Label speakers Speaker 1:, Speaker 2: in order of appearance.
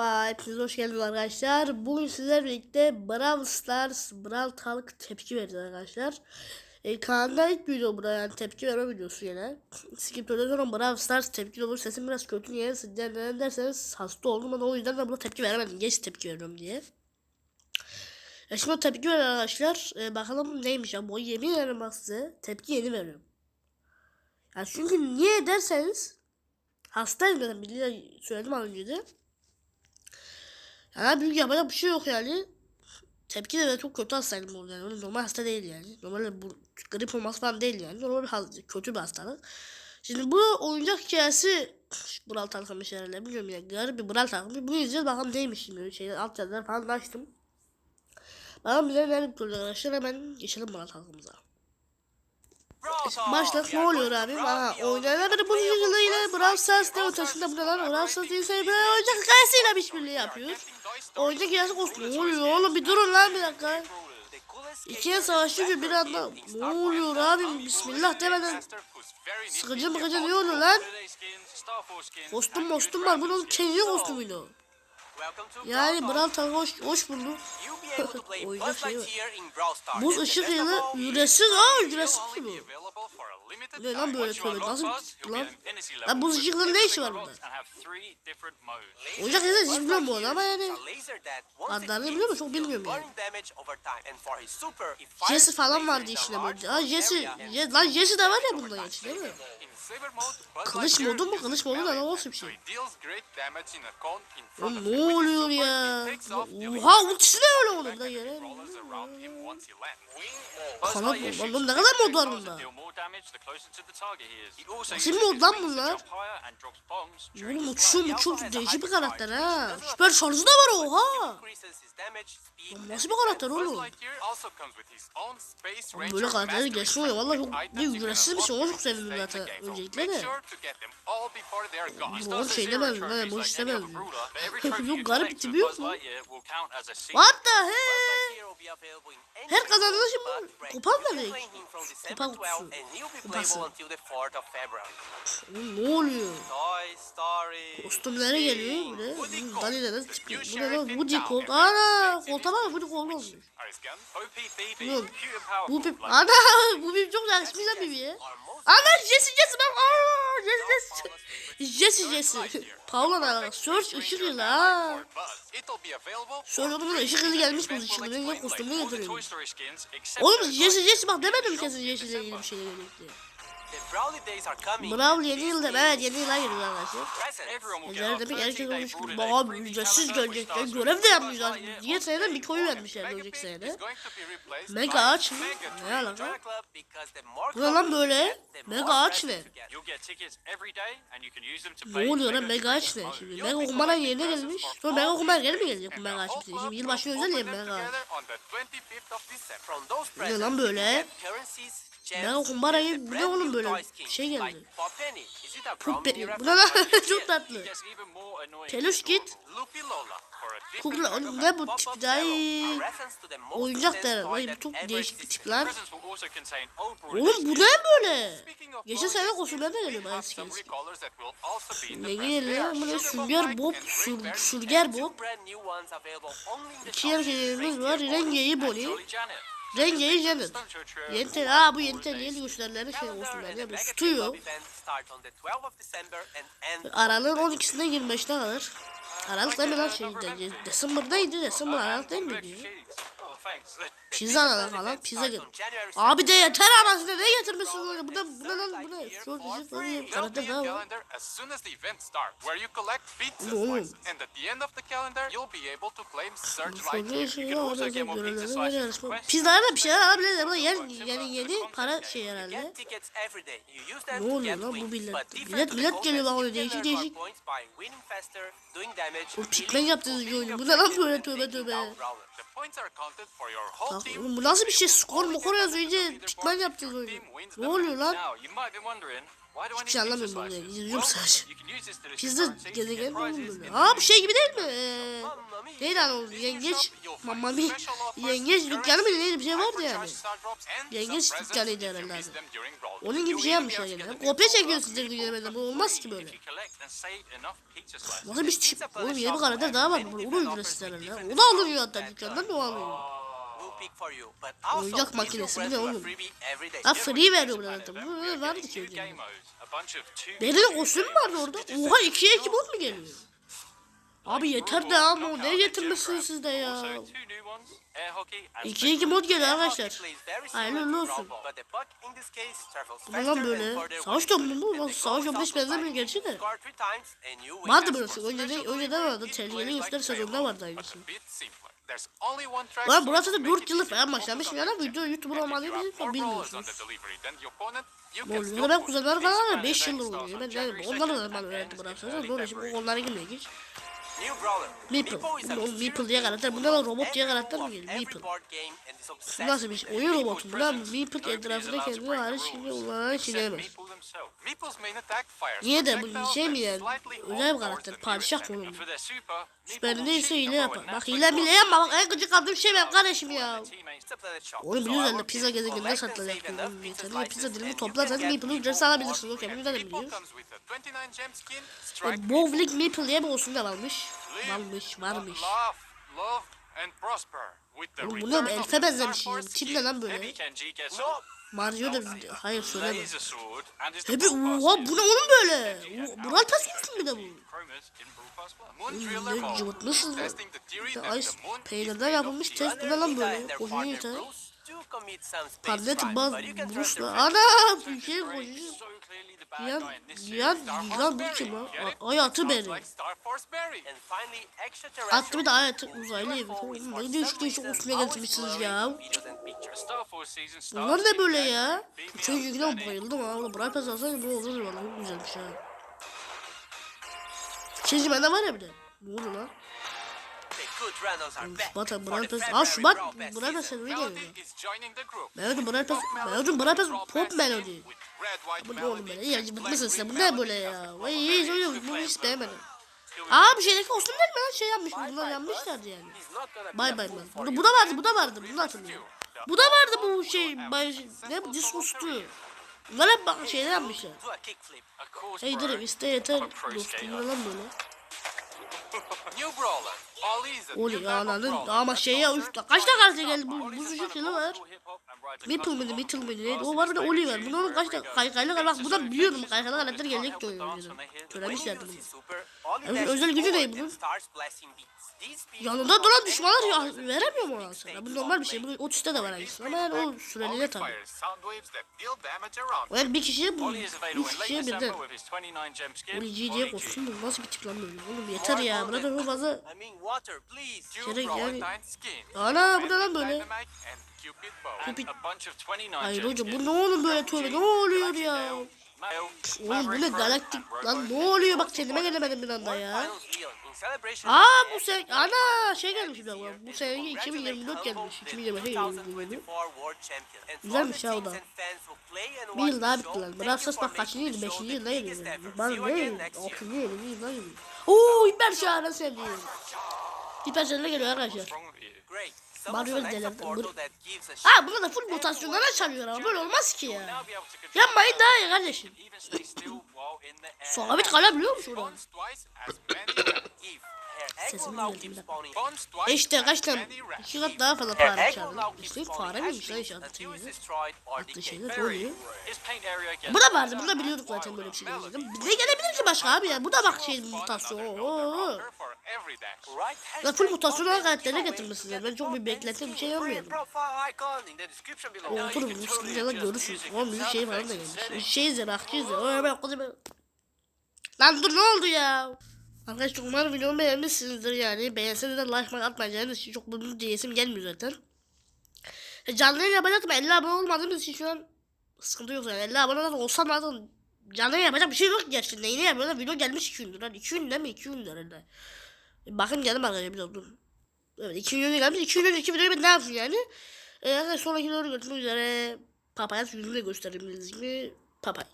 Speaker 1: Merhaba, hepiniz hoş geldiniz arkadaşlar. Bugün sizlerle birlikte Brawl Stars Brawl Talk tepki vereceğiz arkadaşlar. E, kanalda ilk video burada yani tepki verme videosu yine. Skipper'da sonra Brawl Stars tepki olur. Sesim biraz kötü niye? Sizden neden derseniz hasta oldum ama o yüzden de buna tepki veremedim. Geç tepki veriyorum diye. E şimdi tepki ver arkadaşlar. E, bakalım neymiş ya. Bu yemin ederim size. Tepki yeni veriyorum. Ya çünkü niye derseniz hastayım dedim. Bir söyledim az önce de. Yani büyük yapacak bir şey yok yani. Tepki de çok kötü hastaydım orada yani. Öyle normal hasta değil yani. Normal bu grip olması falan değil yani. Normal bir hasta, kötü bir hastalık. Şimdi bu oyuncak hikayesi Bural takılmış herhalde bilmiyorum ya. Garip bir Bural takılmış. Bu izleyeceğiz bakalım neymiş şimdi. Şeyler, alt yazılar falan da açtım. Bakalım bize ne yapıyorlar arkadaşlar. Hemen geçelim Bural takımıza. Başta ne oluyor abi? Aha, oynayan biri bu yılıyla Brawl Stars'ta ötesinde buralar Brawl Stars ise bir oyuncak hikayesiyle işbirliği yapıyor. Oyuncak hikayesi olsun. Ne oluyor oğlum bir durun lan bir dakika. İkiye savaşıyor bir anda. Ne oluyor abi? Bismillah demeden. Sıkıcı mıkıcı ne oluyor lan? Kostüm mostum var. Bunun kendi kostümüydü. Yani Brawl Talk hoş, hoş bulduk. Oyuncak şey var. Buz ışık yılı ücretsiz ha ücretsiz bu. Ne lan böyle tövbe nasıl lan? Lan buz ışıkların ne işi var burada? Oyuncak yılı hiç bilmiyorum bu arada ama yani. Adlarını biliyor musun? Çok bilmiyorum yani. Jesse falan vardı içinde böyle. Ha Jesse, Je- lan Jesse de var ya bunda geç değil mi?
Speaker 2: Kılıç modu mu? Kılıç modu da ne olsun bir şey.
Speaker 1: Oğlum ne oluyor ya? Oha ultisi de öyle oldu da yere. Kanat mod lan ne kadar mod var bunda? Nasıl mod lan bunlar? Oğlum uçuyor uçuyor değişik bir karakter ha. Süper şarjı da var oha. Lan nasıl bir karakter oğlum? Oğlum Böyle karakterleri geçmiyor ya valla çok ne ücretsiz bir şey onu çok sevindim zaten öncelikle de. Bu şey demez mi? Bu iş demez mi? Yok garip tipi yok mu? What the heck? Her kazandığında şimdi kupa mı verecek? Kupa kutusu. Kupası. Oğlum ne oluyor? Kostümlere geliyor ne? Hmm, Danile'den tipi. Bu ne lan? Woody Colt. Ana! Koltuğa bak Woody Colt olmuş. Yok. Bu pip. Ana! Bu pip çok yakışmış lan pipiye. Ana Jesse Jesse bak. Aa! Jesse Jesse. Jesse Jesse. Paula da Search ışık yılı ha. Şöyle bunun ışık yılı gelmiş bu ışık yılı. Ne kostümünü getiriyor. Oğlum Jesse Jesse bak demedim kesin Jesse ile ilgili bir demek diye. Brawl yeni yılda evet yeni yıla giriyor arkadaşlar. Özel demek herkes olmuş gibi baba ücretsiz gelecekler görev de yapmışlar. Diye senede bir koyu vermişler önceki senede. Mega ağaç mı? Ne alaka? Bu ne lan böyle? Mega ağaç ne? Ne oluyor lan mega ağaç ne? Şimdi mega kumara yerine gelmiş. Sonra mega kumara geri mi gelecek bu mega ağaç bitince? Şimdi yılbaşı özel ya mega ağaç. Ne lan böyle? Mega kumbarayı bu ne oğlum böyle? Şey geldi. Puppet. Bu ne lan? Çok tatlı. Peluş git. Kukla ne bu tip daha oyuncak der. Vay bu çok değişik bir tip lan. Oğlum bu ne böyle? Geçen sene kostümler de geliyor eski eski. Ne geliyor? Bu ne? Sünger Bob, sür, Sürger Bob. İki erkeğimiz var. Rengeyi Bonnie. Rengeyi Janet. Yenten, aa bu Yenten yeni güçlerleri şey kostümler ya. Bu tutuyor. Aralığın 12'sinde 25'te kalır. Aralık değil mi lan şey? De, December'daydı. December Aralık değil miydi? Pizza aralık falan. Pizza gel. Abi de yeter anasını ne getirmişsin böyle? Bu da bu da lan bu ne? Şu dizi böyle karakter daha var. Oğlum? Sonra şey ya orada görevleri var yarışma. Pizzalar da bir şeyler alabilirler. Bu da yer, yani yeni para şey herhalde. Ne oluyor lan bu millet? Millet millet geliyor bak öyle değişik değişik. Bu pikmen yaptığınız bir oyunu. Bu ne lan böyle tövbe tövbe. Oğlum bu nasıl bir şey? Skor mokor yazıyor iyice pikmen yaptığınız oyunu. Ne oluyor lan? Hiçbir şey anlamıyorum bunu. İzliyorum sadece. Pizza gezegen mi oğlum böyle? Aa bu şey gibi değil mi? Ee, neydi lan o yengeç? Mamma mi? Yengeç dükkanı mı neydi bir şey vardı yani. Yengeç dükkanıydı herhalde adı. Onun gibi bir şey yapmışlar yani. Kopya çekiyor sizleri dünyada. Bu olmaz ki böyle. Nasıl bir şey? Oğlum yeni bir karakter daha var. Bunu ücretsiz herhalde. O da alınıyor hatta dükkandan da o alınıyor.
Speaker 2: Oyuncak makinesi bu ne oğlum?
Speaker 1: Ha free veriyor burada. Bu öyle vardı ki. öyle. Benim kostüm mü vardı orada? Oha ikiye iki mod mu geliyor? Abi yeter de ama ne getirmişsiniz siz de ya. İkiye iki mod geliyor arkadaşlar. Hayırlı olsun. Bu ne lan böyle? Savaş topu mu? Nasıl savaş topu hiç benzemiyor gerçi de. Vardı burası. Önceden, önceden vardı. Tehlikeli gösteri sezonunda vardı aynısı. Lan burası da 4 yıllık falan başlamış. Ya lan video YouTuber olmadığı için bilmiyorsunuz. Oluyor? Ben kuzenler falan var. 5 yıldır oluyor. Ben de onları da ben öğrendim burası. Doğru şimdi onlara girmeye geç. Meeple. Bu Meeple diye karakter. Bunda da robot diye karakter mi geliyor? Meeple. Bu nasıl bir şey? Oyun robotu. Bunlar Meeple etrafında kendini hariç şimdi onlara çiğneyemez. Niye de bu şey mi yani? Özel bir karakter. Padişah konumlu. Süper neyse hile yapar. Bak hile bile yapma. Bak en gıcık aldığım şey ben kardeşim ya. Oğlum biliyoruz herhalde pizza gezegeninde satılacak. Oğlum yeterli pizza dilimi toplarsanız Meeple'ı ücretsiz alabilirsiniz. Okey bunu da biliyoruz. E, Bowling Meeple diye bir olsun da varmış. Varmış varmış. Oğlum bu ne elfe benzemiş ne lan böyle? Mario da hayır söyleme. Hebi oha bu ne oğlum böyle? Pass gibisin bir de bu. Ne cıvıtmışsınız lan. Ice peynirden yapılmış test bu ne lan böyle? Koşuyor yeter. Tablet baz Bruce'la. Ana bu şey koşuyor. Yan, yan, yan bu kim lan? Hayatı beri. Attı bir de hayatı uzaylı evi. Ne değişik değişik üstüne getirmişsiniz ya. Bunlar ne böyle ya? Bu çocuklar bayıldım ha. Brawl Pass alsaydı bu olurdu valla. Çok güzelmiş ha. İkinci bende var ya bir de. Ne oldu lan? Şubat Pass. Aa Şubat Pass sezonu geliyor. Melody Pass. Melody Pass pop melody. Bu ne oğlum böyle? Ya bıkmışsın sen. Bu ne böyle ya? Vay iyi söylüyorum. Bunu hiç beğenmedim. Aa bu şeydeki kostüm değil mi lan? Şey yapmış. Bunlar yapmışlardı yani. Bay bay bay. Bu, bu da vardı, bu da vardı. Bunu hatırlıyorum. Bu da vardı bu şey. Bay, ne bu? Disgust'u. Bunlar hep bak şeyler yapmışlar. Hey direkt iste yeter dostum. Lan böyle? Oli ananın ama şey ya üç kaç karakter geldi bu bu sucuk ne var? Meeple mıydı Meeple mıydı neydi? O var bir de Oli var. Bunların kaç tane kaykaylı var. Bak bu da biliyorum kaykaylı karakter gelecek diyor önceden. Söylemişlerdi bunu. Evet, özel gücü ne bunun? Yanında duran düşmanlar ya veremiyor mu ona sana? Bu normal bir şey. Bu otiste de var aynısı. Ama yani o süreliğine tabii. Yani bir kişiye bu. Bir kişiye birden. Oli GG'ye bu nasıl bir tip lan böyle? Oğlum yeter ya. Buna da Şerek yani. Ana bu ne lan böyle? Cupid. Hayır hocam bu ne oğlum böyle tövbe ne oluyor ya? Oğlum bu ne galaktik lan ne oluyor bak kendime gelemedim bir anda ya. Aa bu sene ana şey gelmiş bir dakika bu sene 2024 gelmiş 2025'e gelmiş. Güzelmiş ya o da. Bir yıl daha bitti lan. Brawl Stars bak kaçıncı yıl? Beşinci yılda geliyor. Bana ne? Altıncı yıl, yılda geliyor. Oo hiper şahane sevdiğim. Hiper şahane geliyor arkadaşlar. Mario'yu delirdim. Bu- Aa buna da full mutasyonlar açamıyor ama böyle olmaz ki ya. Yapmayın daha iyi kardeşim. Sabit kalabiliyor musun oradan? Sesimi bir dakika. İşte kaç tane? İki kat daha fazla fare çağırdım. İşte fare miymiş lan inşaat atıyor. Attığı şeyler oluyor. Bu da vardı. Bunu da biliyorduk zaten böyle bir şey geleceğini. Ne gelebilir ki başka abi ya? Bu da bak şey mutasyon. Ya full mutasyon olan karakterine getirmişsiniz. Ben çok bir beklentiye bir şey yapmıyordum. Oturun bu sıkıntıya da görürsünüz. Oğlum bir şey falan da gelmiş. Şey izle rakçı izle. Oo, ben o kadar. Lan dur ne oldu ya? Arkadaşlar umarım videomu beğenmişsinizdir yani. Beğenseniz de like atmayacağınız için çok bunu diyesim gelmiyor zaten. E, canlı yayın yapacaktım 50 abone olmadığımız için şu an sıkıntı yok yani 50 abone olsam zaten canlı yayın yapacak bir şey yok gerçekten. Neyini yapıyorlar video gelmiş 2 gündür. Lan 2 gün değil mi? 2 gündür herhalde. Bakın gelin arkadaşlar dakika dur. Evet 2 gün gelmiş 2 gün önceki videoyu ben ne yapayım yani. E, arkadaşlar sonraki videoyu görüşmek üzere. Papayaz yüzünü de göstereyim dediğiniz gibi. Papay.